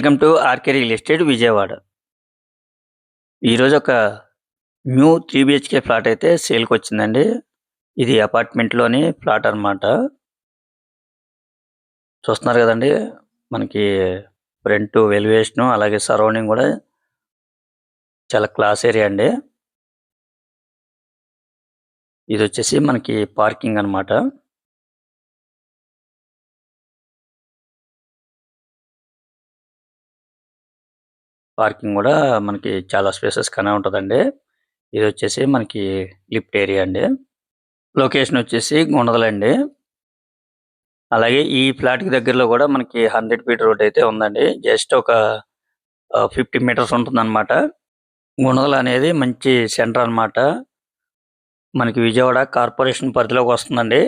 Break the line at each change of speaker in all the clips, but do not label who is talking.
Welcome to R K real estate Vijayawada. ఈరోజు ఒక new three BHK flat అయితే సేల్కి వచ్చిందండి ఇది అపార్ట్మెంట్లోని ఫ్లాట్ అన్నమాట. చూస్తున్నారు కదండి మనకి ఫ్రంట్ వెలివేషన్ అలాగే సరౌండింగ్ కూడా చాలా క్లాస్ ఏరియా అండి. ఇది వచ్చేసి మనకి పార్కింగ్ అన్నమాట. పార్కింగ్ కూడా మనకి చాలా స్పేసెస్ గానే ఉంటదండి. ఇది వచ్చేసి మనకి లిఫ్ట్ ఏరియా అండి. లొకేషన్ వచ్చేసి గుండదలండి. అలాగే ఈ ఫ్లాట్కి దగ్గరలో కూడా మనకి హండ్రెడ్ ఫీట్ రోడ్ అయితే ఉందండి. జస్ట్ ఒక ఫిఫ్టీ మీటర్స్ ఉంటుంది అనమాట గుణదల అనేది మంచి సెంటర్ అన్నమాట. మనకి విజయవాడ కార్పొరేషన్ పరిధిలోకి వస్తుందండి.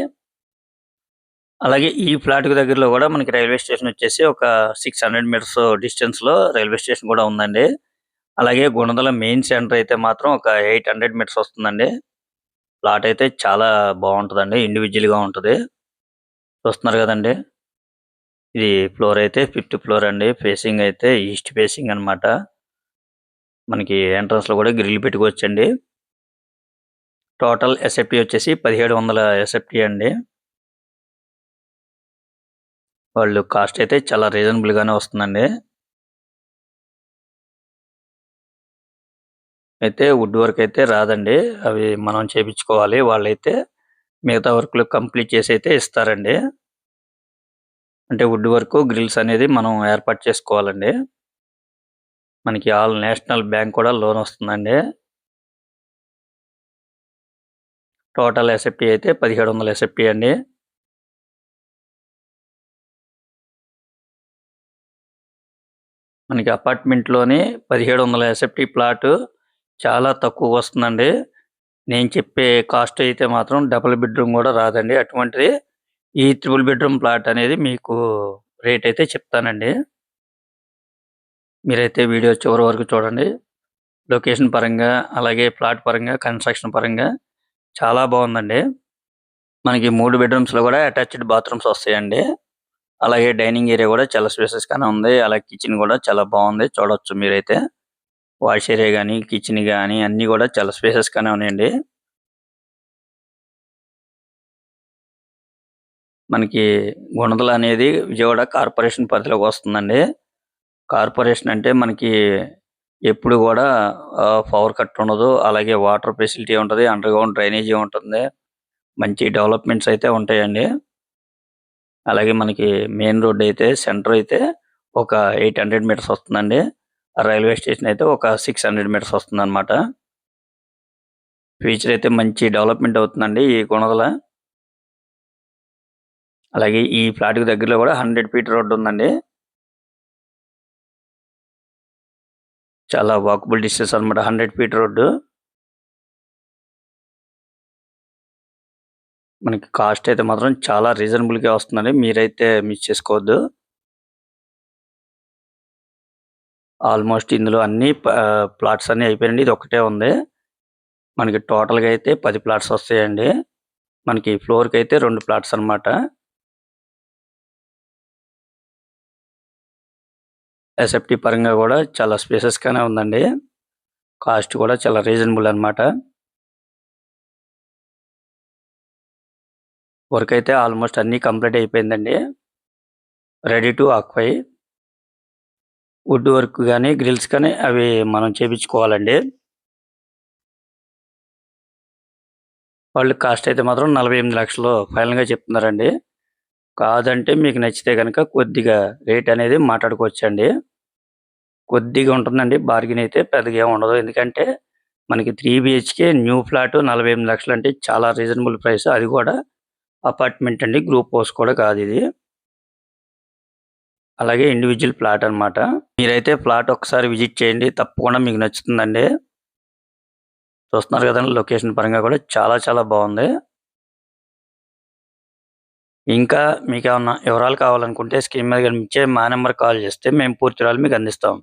అలాగే ఈ ఫ్లాట్కి దగ్గరలో కూడా మనకి రైల్వే స్టేషన్ వచ్చేసి ఒక సిక్స్ హండ్రెడ్ మీటర్స్ డిస్టెన్స్లో రైల్వే స్టేషన్ కూడా ఉందండి. అలాగే గుణదల మెయిన్ సెంటర్ అయితే మాత్రం ఒక ఎయిట్ హండ్రెడ్ మీటర్స్ వస్తుందండి. ఫ్లాట్ అయితే చాలా బాగుంటుందండి ఇండివిజువల్గా ఉంటుంది. చూస్తున్నారు కదండి. ఇది ఫ్లోర్ అయితే ఫిఫ్త్ ఫ్లోర్ అండి. ఫేసింగ్ అయితే ఈస్ట్ ఫేసింగ్ అన్నమాట. మనకి ఎంట్రన్స్లో కూడా గ్రిల్ పెట్టుకోవచ్చండి. టోటల్ ఎస్ఎఫ్టీ వచ్చేసి పదిహేడు వందల ఎస్ఎఫ్టీ అండి. వాళ్ళు కాస్ట్ అయితే చాలా రీజనబుల్ గానే వస్తుందండి. అయితే వుడ్ వర్క్ అయితే రాదండి. అవి మనం చేపించుకోవాలి. వాళ్ళైతే మిగతా వర్క్లు కంప్లీట్ చేసి అయితే ఇస్తారండి. అంటే వుడ్ వర్క్ గ్రిల్స్ అనేది మనం ఏర్పాటు చేసుకోవాలండి. మనకి ఆల్ నేషనల్ బ్యాంక్ కూడా లోన్ వస్తుందండి. టోటల్ ఎస్ఎఫ్టీ అయితే పదిహేడు వందల ఎస్ఎఫ్టీ అండి. మనకి అపార్ట్మెంట్లోని పదిహేడు వందల ఎస్ఎఫ్టీ ప్లాట్ చాలా తక్కువ వస్తుందండి. నేను చెప్పే కాస్ట్ అయితే మాత్రం డబుల్ బెడ్రూమ్ కూడా రాదండి. అటువంటిది ఈ త్రిబుల్ బెడ్రూమ్ ప్లాట్ అనేది మీకు రేట్ అయితే చెప్తానండి. మీరైతే వీడియో చివరి వరకు చూడండి. లొకేషన్ పరంగా అలాగే ప్లాట్ పరంగా కన్స్ట్రక్షన్ పరంగా చాలా బాగుందండి. మనకి మూడు బెడ్రూమ్స్లో కూడా అటాచ్డ్ బాత్రూమ్స్ వస్తాయండి. అలాగే డైనింగ్ ఏరియా కూడా చాలా స్పేసెస్ గానే ఉంది. అలాగే కిచెన్ కూడా చాలా బాగుంది. చూడొచ్చు మీరైతే. వాష్ ఏరియా గానీ కిచెన్ గానీ అన్ని కూడా చాలా స్పేసెస్ గానే ఉన్నాయండి. మనకి గుణదల అనేది విజయవాడ కార్పొరేషన్ పరిధిలోకి వస్తుందండి. కార్పొరేషన్ అంటే మనకి ఎప్పుడు కూడా పవర్ కట్ ఉండదు. అలాగే వాటర్ ఫెసిలిటీ ఉంటుంది. అండర్ గ్రౌండ్ డ్రైనేజీ ఉంటుంది. మంచి డెవలప్మెంట్స్ అయితే ఉంటాయండి. అలాగే మనకి మెయిన్ రోడ్ అయితే సెంటర్ అయితే ఒక ఎయిట్ హండ్రెడ్ మీటర్స్ వస్తుందండి. రైల్వే స్టేషన్ అయితే ఒక సిక్స్ హండ్రెడ్ మీటర్స్ వస్తుంది అనమాట ఫ్యూచర్ అయితే మంచి డెవలప్మెంట్ అవుతుందండి ఈ గుణదల అలాగే ఈ ఫ్లాట్కి దగ్గరలో కూడా హండ్రెడ్ ఫీట్ రోడ్ ఉందండి. చాలా వాకబుల్ డిస్టెన్స్ అన్నమాట హండ్రెడ్ ఫీట్ రోడ్డు. మనకి కాస్ట్ అయితే మాత్రం చాలా రీజనబుల్గా వస్తుందండి. మీరైతే మిస్ చేసుకోవద్దు. ఆల్మోస్ట్ ఇందులో అన్ని ప్లాట్స్ అన్ని అయిపోయినాయండి. ఇది ఒకటే ఉంది. మనకి టోటల్గా అయితే పది ప్లాట్స్ వస్తాయండి. మనకి ఫ్లోర్కి అయితే రెండు ప్లాట్స్ అన్నమాట. ఎస్ఎఫ్టీ పరంగా కూడా చాలా స్పేసెస్ గానే ఉందండి. కాస్ట్ కూడా చాలా రీజనబుల్ అనమాట వర్క్ అయితే ఆల్మోస్ట్ అన్ని కంప్లీట్ అయిపోయిందండి. రెడీ టు ఆక్వై వుడ్ వర్క్ కానీ గ్రిల్స్ కానీ అవి మనం చేపించుకోవాలండి. వాళ్ళు కాస్ట్ అయితే మాత్రం నలభై ఎనిమిది లక్షలు ఫైనల్గా చెప్తున్నారండి. కాదంటే మీకు నచ్చితే కనుక కొద్దిగా రేట్ అనేది మాట్లాడుకోవచ్చండి. కొద్దిగా ఉంటుందండి బార్గెన్ అయితే పెద్దగా ఏమి ఉండదు. ఎందుకంటే మనకి త్రీ బిహెచ్కే న్యూ ఫ్లాట్ నలభై ఎనిమిది లక్షలు అంటే చాలా రీజనబుల్ ప్రైస్. అది కూడా అపార్ట్మెంట్ అండి. గ్రూప్ హౌస్ కూడా కాదు ఇది. అలాగే ఇండివిజువల్ ఫ్లాట్ అన్నమాట. మీరైతే ఫ్లాట్ ఒకసారి విజిట్ చేయండి. తప్పకుండా మీకు నచ్చుతుందండి. చూస్తున్నారు కదండి లొకేషన్ పరంగా కూడా చాలా చాలా బాగుంది. ఇంకా మీకు ఏమన్నా వివరాలు కావాలనుకుంటే స్క్రీన్ మీద కనిపించే మా నెంబర్ కాల్ చేస్తే మేము పూర్తి వివరాలు మీకు అందిస్తాం.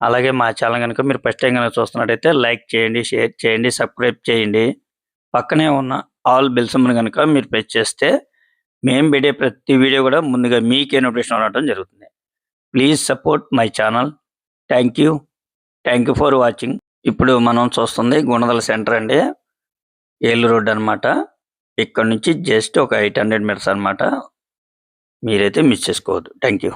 అలాగే మా ఛానల్ కనుక మీరు ఫస్ట్ టైం కనుక చూస్తున్నట్టయితే లైక్ చేయండి షేర్ చేయండి సబ్స్క్రైబ్ చేయండి. పక్కనే ఉన్న ఆల్ బెల్సమ్ని కనుక మీరు ప్రెస్ చేస్తే మేము పెట్టే ప్రతి వీడియో కూడా ముందుగా మీకే నోటిఫికేషన్ రావడం జరుగుతుంది. Please support my channel. Thank you. Thank you for watching. ఇప్పుడు మనం చూస్తుంది గుణదల సెంటర్ అండి. ఏలు రోడ్ అన్నమాట. ఇక్కడ నుంచి జస్ట్ ఒక ఎయిట్ హండ్రెడ్ మీటర్స్ అన్నమాట. మీరైతే మిస్ చేసుకోవద్దు. Thank you.